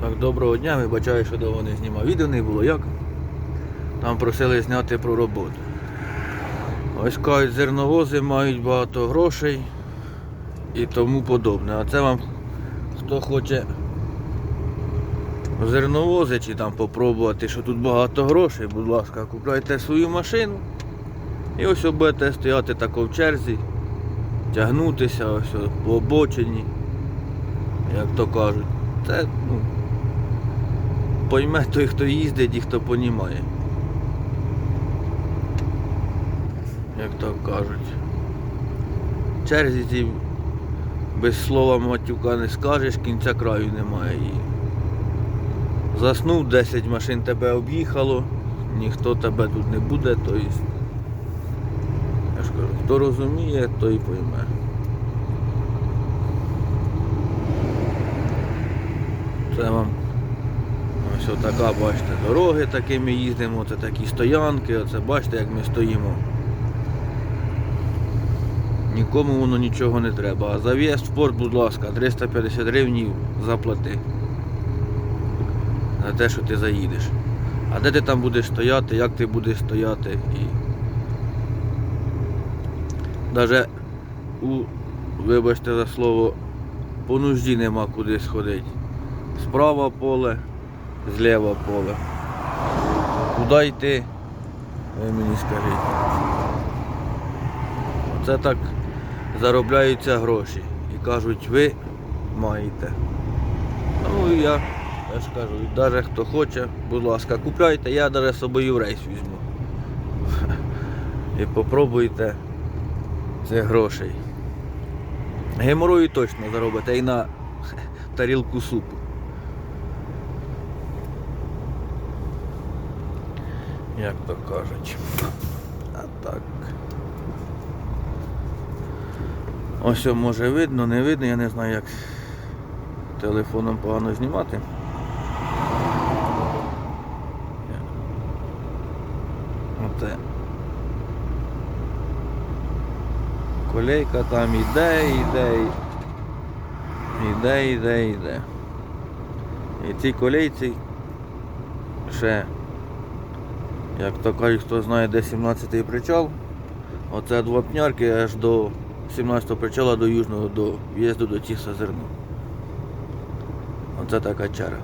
Так, доброго дня, вибачаю, що довго не знімав. Відео не було як. Там просили зняти про роботу. Ось кажуть, зерновози мають багато грошей і тому подобне. А це вам хто хоче зерновози чи там попробувати, що тут багато грошей, будь ласка, купляйте свою машину і ось будете стояти тако в черзі, тягнутися ось по обочині, як то кажуть. Це, ну, пойме той, хто їздить і хто понімає. Як то кажуть. Черзі ці без слова матюка не скажеш, кінця краю немає її. Заснув 10 машин тебе об'їхало, ніхто тебе тут не буде, то. Я ж кажу, хто розуміє, той пойме. Це вам ось отака, бачите, дороги такими їздимо, це такі стоянки, оце бачите, як ми стоїмо. Нікому воно нічого не треба. А за в'їзд в порт, будь ласка, 350 гривень заплати. За те, що ти заїдеш. А де ти там будеш стояти, як ти будеш стояти і. Даже у, вибачте за слово, по нужді нема куди сходити. Справа поле, зліва поле. Куди йти? Ви мені скажіть. Це так заробляються гроші. І кажуть, ви маєте. Ну і я, я кажу, навіть хто хоче, будь ласка, купляйте, я навіть з собою в рейс візьму. І попробуйте цих грошей. Геморою точно заробите і на тарілку супу. Як то кажуть. А так. Ось може видно, не видно, я не знаю як телефоном погано знімати. Оте. Колейка там іде, іде, іде, іде, іде. І цій колейці ще, як то кажуть, хто знає, де 17-й причал, оце два пнярки аж до 17-го причала до Южного, до в'їзду до Тіса зерно. Оце така чара.